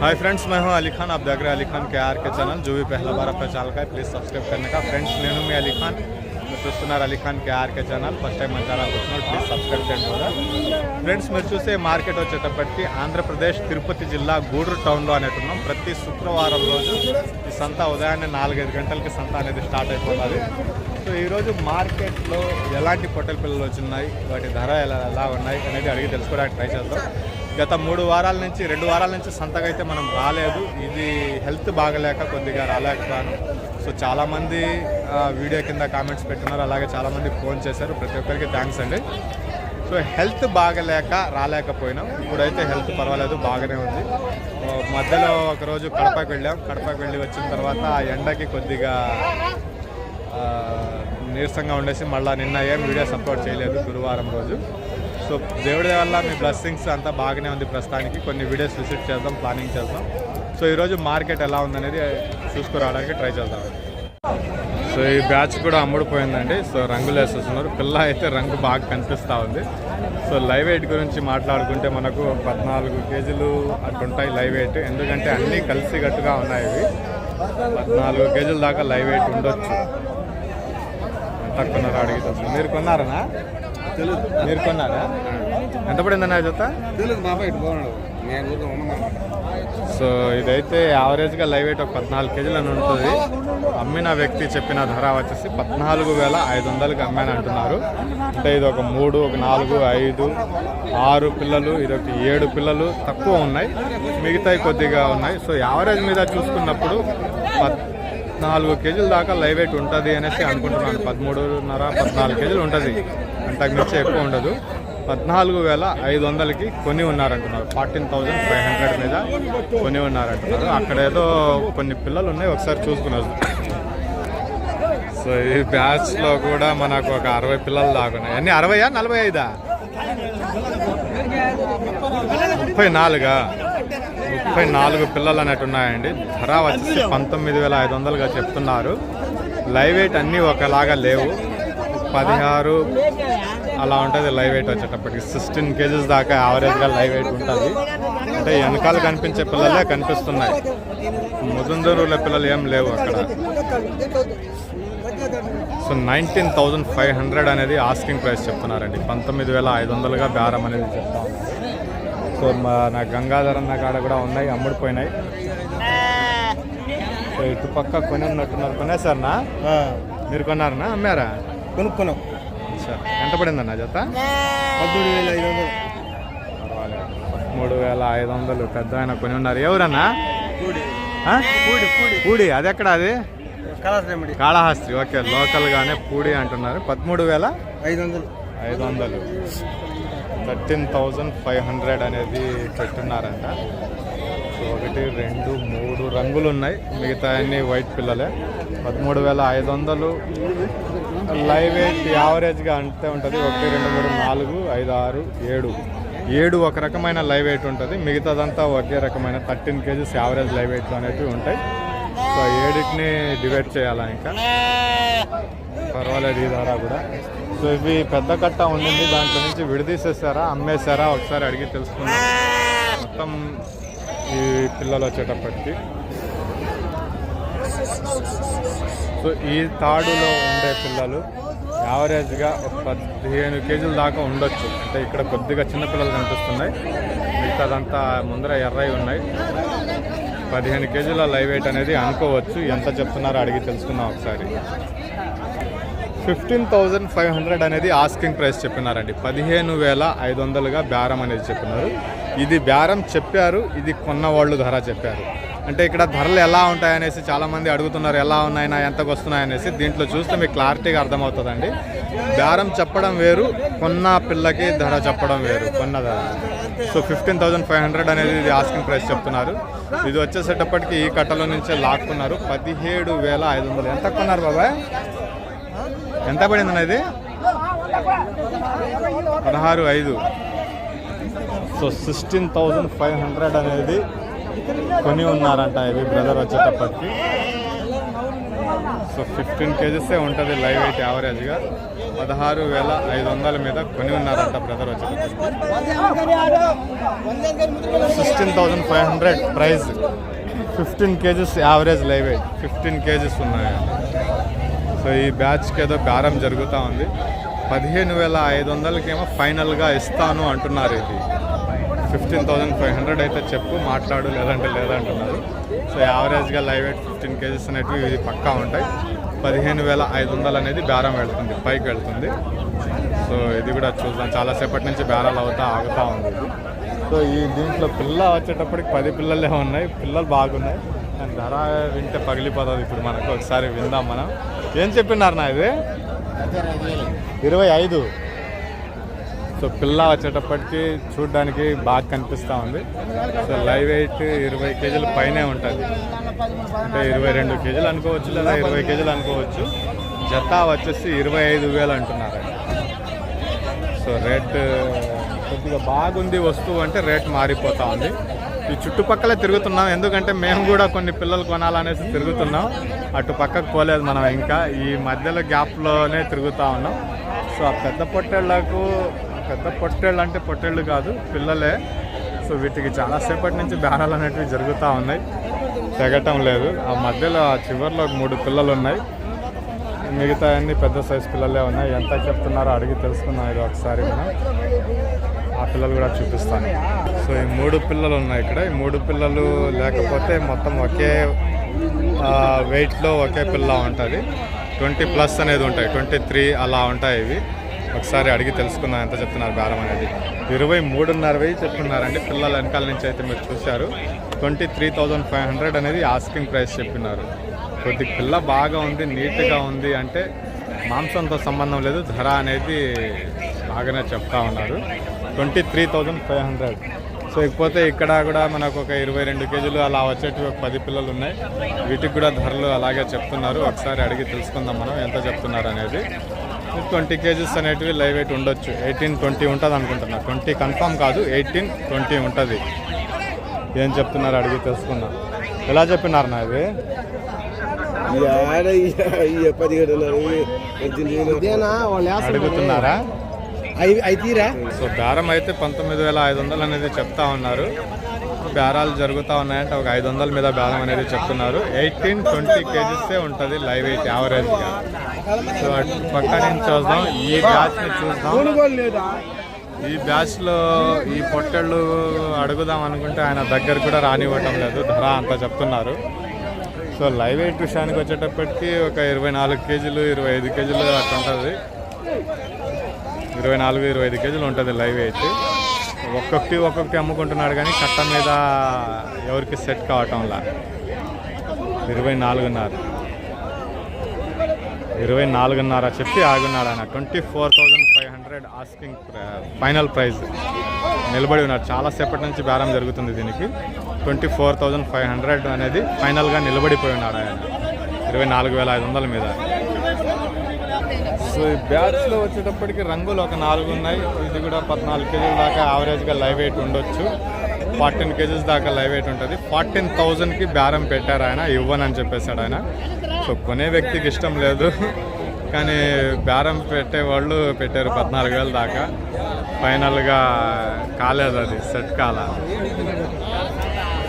Hi friends मैं हूं अली खान आप देख रहे हैं अली खान के आर के चैनल जो भी पहला बार अपना चैनल का है प्लीज़ सब्सक्राइब करने का फ्रेंड्स నేను మీ అలీ ఖాన్ మీరు చూస్తున్నారు Ali Khan KRK channel first time మన ఛానల్ చూస్తున్నారు ప్లీజ్ సబ్స్క్రైబ్ చేయండి కూడా ఫ్రెండ్స్ మీరు చూసే మార్కెట్ వచ్చేటప్పటికి ఆంధ్రప్రదేశ్ తిరుపతి జిల్లా గూడూరు టౌన్లో అనేటున్నాం ప్రతి శుక్రవారం రోజు ఈ సంత ఉదయాన్నే నాలుగైదు గంటలకి సంత అనేది స్టార్ట్ అయిపోతుంది సో ఈరోజు మార్కెట్లో ఎలాంటి పొట్టెల పిల్లలు వచ్చినాయి వాటి ధర ఎలా ఎలా ఉన్నాయి అనేది అడిగి తెలుసుకోవడానికి ట్రై చేద్దాం గత మూడు వారాల నుంచి రెండు వారాల నుంచి సంతకైతే మనం రాలేదు. ఇది హెల్త్ బాగలేక కొద్దిగా రాలేకపోయాను. సో చాలామంది వీడియో కింద కామెంట్స్ పెట్టున్నారు. అలాగే చాలామంది ఫోన్ చేశారు. ప్రతి ఒక్కరికి థ్యాంక్స్ అండి. సో హెల్త్ బాగలేక రాలేకపోయినాం. ఇప్పుడైతే హెల్త్ పర్వాలేదు బాగానే ఉంది. మధ్యలో ఒకరోజు కడపకి వెళ్ళాం. కడపకి వెళ్ళి వచ్చిన తర్వాత ఆ ఎండకి కొద్దిగా నీరసంగా ఉండేసి మళ్ళీ నిన్న ఏం వీడియో సపోర్ట్ చేయలేదు గురువారం రోజు. సో దేవుడి వల్ల మీ బ్లెస్సింగ్స్ అంతా బాగానే ఉంది ప్రస్తుతానికి. కొన్ని వీడియోస్ విజిట్ చేద్దాం ప్లానింగ్ చేద్దాం. సో ఈరోజు మార్కెట్ ఎలా ఉందనేది చూసుకురావడానికి ట్రై చేద్దాం. సో ఈ బ్యాచ్ కూడా అమ్ముడుపోయిందండి. సో రంగులు వేసేస్తున్నారు. పిల్ల అయితే రంగు బాగా కనిపిస్తూ ఉంది. సో లైవ్ వెయిట్ గురించి మాట్లాడుకుంటే మనకు పద్నాలుగు కేజీలు అట్లుంటాయి లైవ్ వెయిట్ ఎందుకంటే అన్నీ కలిసి గట్టుగా ఉన్నాయి ఇవి. పద్నాలుగు కేజీల దాకా లైవ్ వెయిట్ ఉండొచ్చు. ఎంత కొన్నారు అడిగి మీరు కొన్నారనా? మీరు కొన్నారా ఎంత పడిందన్న జత? తెలుగు నేను ఊరికే ఉన్నాను సో ఇదైతే యావరేజ్గా లైవ్ వెయిట్ ఒక పద్నాలుగు కేజీలు అని ఉంటుంది. అమ్మిన వ్యక్తి చెప్పిన ధర వచ్చేసి పద్నాలుగు వేల ఐదు వందలకి అమ్మాను అంటున్నారు. అంటే ఇది ఒక మూడు ఒక నాలుగు ఐదు ఆరు పిల్లలు ఇది ఒక ఏడు పిల్లలు తక్కువ ఉన్నాయి. మిగతాయి కొద్దిగా ఉన్నాయి. సో యావరేజ్ మీద చూసుకున్నప్పుడు పద్నాలుగు కేజీల దాకా లైవ్ వెయిట్ ఉంటుంది అనేసి అనుకుంటున్నాను. పదమూడున్నర పద్నాలుగు కేజీలు ఉంటుంది. అంతకు మించి ఎక్కువ ఉండదు. పద్నాలుగు వేల ఐదు వందలకి కొని ఉన్నారంటున్నారు. ఫార్టీన్ థౌజండ్ ఫైవ్ హండ్రెడ్ మీద కొని ఉన్నారంటున్నారు. అక్కడ ఏదో కొన్ని పిల్లలు ఉన్నాయి ఒకసారి చూసుకున్నారు సో ఈ బ్యాచ్లో కూడా మనకు ఒక అరవై పిల్లలు దాకా ఉన్నాయి అన్ని అరవయా? నలభై ఐదా ముప్పై నాలుగా ముప్పై నాలుగు పిల్లలు అన్నట్టు ఉన్నాయండి ధర వచ్చేసి పంతొమ్మిది వేల ఐదు వందలుగా చెప్తున్నారు. లైవ్ ఎయిట్ అన్నీ ఒకలాగా లేవు. పదిహారు అలా ఉంటుంది లైవ్ వెయిట్ వచ్చేటప్పటికి. సిక్స్టీన్ కేజీస్ దాకా యావరేజ్గా లైవ్ వెయిట్ ఉంటుంది. అంటే వెనకాల కనిపించే పిల్లలే కనిపిస్తున్నాయి. ముదుందరుల పిల్లలు ఏం లేవు అక్కడ. So nineteen thousand five hundred అనేది ఆస్కింగ్ ప్రైస్ చెప్తున్నారండి. పంతొమ్మిది వేల ఐదు వందలుగా బేరం అనేది చెప్తా. సో మా నా గంగాధర్ అన్న కాడ కూడా ఉన్నాయి అమ్ముడిపోయినాయి. సో ఇటు పక్క కొని ఉన్నట్టున్నారు కొనేసారనా మీరు కొన్నారనా? అమ్మారా? కొనుక్కున్నాం. ఎంత పడిందన్న జత? పద్దెనిమిది వేల ఐదు వందలు. మూడు వేల ఐదు వందలు. పెద్ద ఆయన కొని ఉన్నారు. ఎవరన్నా? పూడి. అది ఎక్కడ అది? కాళహస్తి. ఓకే. లోకల్గానే పూడి అంటున్నారు. పదమూడు వేల ఐదు వందలు. ఐదు వందలు. థర్టీన్ థౌజండ్ ఫైవ్ హండ్రెడ్ అనేది పెట్టున్నారంట. సో ఒకటి రెండు మూడు రంగులు ఉన్నాయి. మిగతా అన్ని వైట్ పిల్లలే. పదమూడు వేల ఐదు వందలు. లైవ్ ఎయిట్ యావరేజ్గా అంతే ఉంటుంది. ఒకటి రెండు మూడు నాలుగు ఐదు ఆరు ఏడు. ఏడు ఒక రకమైన లైవ్ ఎయిట్ ఉంటుంది. మిగతాదంతా ఒకే రకమైన థర్టీన్ కేజీస్ యావరేజ్ లైవ్ ఎయిట్లు అనేవి ఉంటాయి. సో ఏడిటిని డివైడ్ చేయాలా ఇంకా? పర్వాలేదు ఈ ద్వారా కూడా. సో ఇవి పెద్ద కట్ట ఉండింది. దాంట్లో నుంచి విడదీసేసారా అమ్మేశారా? ఒకసారి అడిగి తెలుసుకుందాం. మొత్తం ఈ పిల్లలు వచ్చేటప్పటికి. సో ఈ తాడులో ఉండే పిల్లలు యావరేజ్గా ఒక పదిహేను కేజీల దాకా ఉండొచ్చు. అంటే ఇక్కడ కొద్దిగా చిన్న పిల్లలు కనిపిస్తున్నాయి. మిగతాదంతా ముందర ఎర్రయి ఉన్నాయి. పదిహేను కేజీల లైవ్ వెయిట్ అనేది అనుకోవచ్చు. ఎంత చెప్తున్నారో అడిగి తెలుసుకుందాం ఒకసారి. ఫిఫ్టీన్ థౌజండ్ ఫైవ్ హండ్రెడ్ అనేది ఆస్కింగ్ ప్రైస్ చెప్పినారండి. పదిహేను వేల ఐదు వందలుగా బేరం అనేది చెప్పినారు. ఇది బేరం చెప్పారు. ఇది కొన్న వాళ్ళు ధర చెప్పారు. అంటే ఇక్కడ ధరలు ఎలా ఉంటాయనేసి చాలామంది అడుగుతున్నారు ఎలా ఉన్నాయినా ఎంతకు వస్తున్నాయనేసి. దీంట్లో చూస్తే మీకు క్లారిటీగా అర్థమవుతుందండి. బేరం చెప్పడం వేరు కొన్న పిల్లకి ధర చెప్పడం వేరు కొన్న ధర. So fifteen thousand five hundred అనేది ఇది ఆస్కింగ్ ప్రైస్ చెప్తున్నారు. ఇది వచ్చేసేటప్పటికి ఈ కట్టలో నుంచే లాక్కున్నారు. పదిహేడు వేల ఐదు వందలు. ఎంత కొన్నారు బాబాయ్? ఎంత పడింది ఇది? పదహారు ఐదు. So sixteen thousand five hundred అనేది కొని ఉన్నారంట ఇవి బ్రదర్ వచ్చేటప్పటికి. సో ఫిఫ్టీన్ కేజీసే ఉంటుంది లైవ్ వెయిట్ యావరేజ్గా. పదహారు వేల ఐదు వందల మీద కొని ఉన్నారంట బ్రదర్ వచ్చేటప్పటికి. Sixteen thousand five hundred price fifteen kgs average live weight fifteen kgs ఉన్నాయి సో ఈ బ్యాచ్కి ఏదో బేరం జరుగుతూ ఉంది. పదిహేను వేల ఐదు వందలకేమో ఫైనల్గా ఇస్తాను అంటున్నారు ఇది. ఫిఫ్టీన్ థౌజండ్ ఫైవ్ హండ్రెడ్ అయితే చెప్పు మాట్లాడు లేదంటే లేదంటున్నారు. సో యావరేజ్గా లైవ్ వెయిట్ ఫిఫ్టీన్ కేజీస్ అనేటివి ఇది పక్కా ఉంటాయి. పదిహేను వేల ఐదు వందలు అనేది బేరం వెళ్తుంది పైకి వెళ్తుంది. సో ఇది కూడా చూద్దాం. చాలాసేపటి నుంచి బేరాలు అవుతా ఆగుతూ ఉంది సో ఈ దీంట్లో పిల్ల వచ్చేటప్పటికి పది పిల్లలే ఉన్నాయి. పిల్లలు బాగున్నాయి. కానీ ధర వింటే పగిలిపోతుంది ఇప్పుడు మనకు. ఒకసారి విందాం మనం. ఏం చెప్పినారు నా ఇది? ఇరవై ఐదు. సో పిల్ల వచ్చేటప్పటికి చూడడానికి బాగా కనిపిస్తూ ఉంది. సో లైవ్ వెయిట్ ఇరవై కేజీల పైనే ఉంటుంది. అంటే ఇరవై రెండు కేజీలు అనుకోవచ్చు లేదా ఇరవై కేజీలు అనుకోవచ్చు. జత వచ్చేసి ఇరవై ఐదు వేలు అంటున్నారు. సో రేట్ కొద్దిగా బాగుంది వస్తువు అంటే రేట్ మారిపోతా ఉంది. ఈ చుట్టుపక్కలే తిరుగుతున్నాం. ఎందుకంటే మేము కూడా కొన్ని పిల్లలు కొనాలనేసి తిరుగుతున్నాం. అటు పక్కకు పోలేదు మనం ఇంకా. ఈ మధ్యలో గ్యాప్లోనే తిరుగుతూ ఉన్నాం. సో ఆ పెద్ద పొట్టేళ్ళకు పెద్ద పొట్టేళ్ళు అంటే పొట్టేళ్ళు కాదు పిల్లలే. సో వీటికి చాలాసేపటి నుంచి బ్యానర్లు అనేటివి జరుగుతూ ఉన్నాయి. తెగటం లేదు. ఆ మధ్యలో ఆ చివరిలో మూడు పిల్లలు ఉన్నాయి మిగతా అన్ని పెద్ద సైజు పిల్లలే ఉన్నాయి. ఎంత చెప్తున్నారో అడిగి తెలుసుకున్నాం ఇది ఒకసారి మనం. ఆ పిల్లలు కూడా చూపిస్తాను. సో ఈ మూడు పిల్లలు ఉన్నాయి ఇక్కడ. ఈ మూడు పిల్లలు లేకపోతే మొత్తం ఒకే వెయిట్లో ఒకే పిల్ల ఉంటుంది. ట్వంటీ ప్లస్ అనేది ఉంటాయి. ట్వంటీ త్రీ అలా ఉంటాయి ఇవి. ఒకసారి అడిగి తెలుసుకుందాం ఎంత చెప్తున్నారు బేరం అనేది. ఇరవై మూడున్నర వెయ్యి చెప్తున్నారండి. పిల్లల వెనకాల నుంచి అయితే మీరు చూశారు. Twenty three thousand five hundred అనేది ఆస్కింగ్ ప్రైస్ చెప్పినారు. కొద్ది పిల్ల బాగా ఉంది నీట్గా ఉంది అంటే మాంసంతో సంబంధం లేదు. ధర అనేది బాగానే చెప్తా ఉన్నారు. Twenty three thousand five hundred. So ఇకపోతే ఇక్కడ కూడా మనకు ఒక ఇరవై రెండు కేజీలు అలా వచ్చేటివి ఒక పది పిల్లలు ఉన్నాయి. వీటికి కూడా ధరలు అలాగే చెప్తున్నారు. ఒకసారి అడిగి తెలుసుకుందాం మనం ఎంత చెప్తున్నారు అనేది. ట్వంటీ కేజీస్ అనేటివి లైవ్ వెయిట్ ఉండొచ్చు. ఎయిటీన్ ట్వంటీ ఉంటుంది అనుకుంటున్నా. ట్వంటీ కన్ఫామ్ కాదు ఎయిటీన్ ట్వంటీ ఉంటుంది. ఏం చెప్తున్నారు అడిగి తెలుసుకుందాం. ఎలా చెప్పినారు నా ఇది? ఆడ పదిహేడున్నర ఇదేనా? వాళ్ళు అడుగుతున్నారా? సో బేరం అయితే పంతొమ్మిది వేల ఐదు వందలు అనేది చెప్తా ఉన్నారు. బేరాలు జరుగుతూ ఉన్నాయంటే ఒక ఐదు వందల మీద బేరం అనేది చెప్తున్నారు. ఎయిటీన్ ట్వంటీ కేజీసే ఉంటుంది లైవ్ ఎయిట్ యావరేజ్గా. సో పక్క నుంచి చూద్దాం? ఈ బ్యాచ్ని చూద్దాం. ఈ బ్యాచ్లో ఈ పొట్టెళ్ళు అడుగుదాం అనుకుంటే ఆయన దగ్గర కూడా రానివ్వటం లేదు. ధర అంత చెప్తున్నారు. సో లైవ్ ఎయిట్ విషయానికి వచ్చేటప్పటికి ఒక ఇరవై నాలుగు కేజీలు ఇరవై ఐదు కేజీలు అట్లా ఉంటుంది. ఇరవై నాలుగు ఇరవై ఐదు కేజీలు ఉంటుంది లైవ్ ఎయిట్. ఒక్కొక్కటి ఒక్కొక్కటి అమ్ముకుంటున్నాడు కానీ కట్ట మీద ఎవరికి సెట్ కావటంలా. ఇరవై నాలుగున్నర. ఇరవై నాలుగున్నర చెప్పి ఆగున్నాడు ఆయన. Twenty four thousand five hundred asking final price నిలబడి ఉన్నారు చాలాసేపటి నుంచి బేరం జరుగుతుంది దీనికి. Twenty four thousand five hundred అనేది ఫైనల్గా నిలబడిపోయి ఉన్నాడు ఆయన. ఇరవై నాలుగు వేల ఐదు వందల మీద. సో ఈ బ్యాచ్లో వచ్చేటప్పటికి రంగులు ఒక నాలుగు ఉన్నాయి. ఇది కూడా పద్నాలుగు కేజీల దాకా యావరేజ్గా లైవ్ వెయిట్ ఉండొచ్చు. ఫార్టీన్ కేజీస్ దాకా లైవ్ వెయిట్ ఉంటుంది. ఫార్టీన్ థౌజండ్కి బేరం పెట్టారు ఆయన ఇవ్వనని చెప్పేశాడు ఆయన. సో కొనే వ్యక్తికి ఇష్టం లేదు. కానీ బేరం పెట్టే వాళ్ళు పెట్టారు పద్నాలుగు వేల దాకా. ఫైనల్గా కాలేదు అది సెట్ కాల.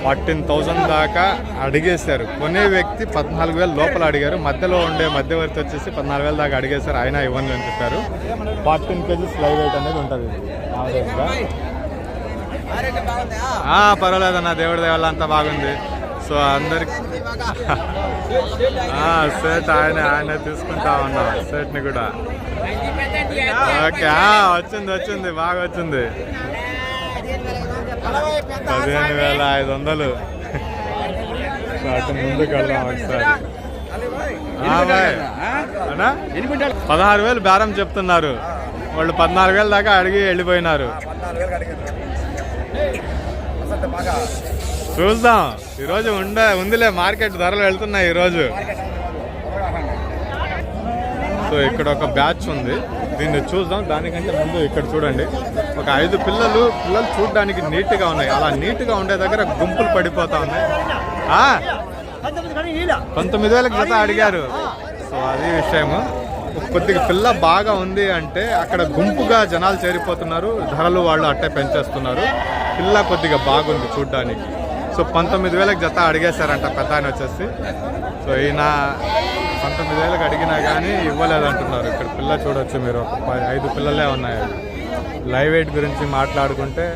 ఫార్టీన్ థౌజండ్ దాకా అడిగేశారు. కొనే వ్యక్తి పద్నాలుగు వేలు లోపల అడిగారు. మధ్యలో ఉండే మధ్యవర్తి వచ్చేసి పద్నాలుగు వేల దాకా అడిగేశారు. ఆయన ఇవ్వని అని చెప్పారు. ఫార్టీన్ కేజీస్ లైవ్ వెయిట్ అనేది ఉంటుంది. యావరేజ్గా పర్వాలేదన్న దేవుడి దేవాల అంతా బాగుంది. సో అందరికి సెట్ ఆయన ఆయన తీసుకుంటా ఉన్నా. సెట్ని కూడా. ఓకే వచ్చింది వచ్చింది. బాగా వచ్చింది. పదిహేను వేల ఐదు వందలు. అటు ముందుకు వెళ్దాం ఒకసారి. పదహారు వేలు బేరం చెప్తున్నారు. వాళ్ళు పద్నాలుగు వేలు దాకా అడిగి వెళ్ళిపోయినారు. చూద్దాం. ఈరోజు ఉండే ఉందిలే మార్కెట్ ధరలు వెళ్తున్నాయి ఈరోజు. సో ఇక్కడ ఒక బ్యాచ్ ఉంది. దీన్ని చూద్దాం. దానికంటే ముందు ఇక్కడ చూడండి. ఒక ఐదు పిల్లలు పిల్లలు చూడడానికి నీట్గా ఉన్నాయి. అలా నీట్గా ఉండే దగ్గర గుంపులు పడిపోతా ఉన్నాయి. ఆ, పంతొమ్మిది వేల క్రితం అడిగారు. సో అది విషయము. కొద్దిగా పిల్ల బాగా ఉంది అంటే అక్కడ గుంపుగా జనాలు చేరిపోతున్నారు. ధరలు వాళ్ళు అట్టే పెంచేస్తున్నారు. పిల్ల కొద్దిగా బాగుంది చూడ్డానికి. సో పంతొమ్మిది వేలకు జత అడిగేశారంట పెద్ద ఆయన వచ్చేసి. సో ఈయన పంతొమ్మిది వేలకు అడిగినా కానీ ఇవ్వలేదు అంటున్నారు ఇక్కడ పిల్ల చూడొచ్చు మీరు. పది ఐదు పిల్లలే ఉన్నాయి. లైవ్ వెయిట్ గురించి మాట్లాడుకుంటే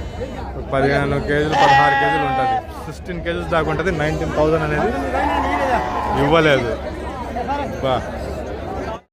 పదిహేను కేజీలు పదహారు కేజీలు ఉంటుంది. సిక్స్టీన్ కేజీస్ దాకా ఉంటుంది. నైన్టీన్ థౌజండ్ అనేది ఇవ్వలేదు. బా.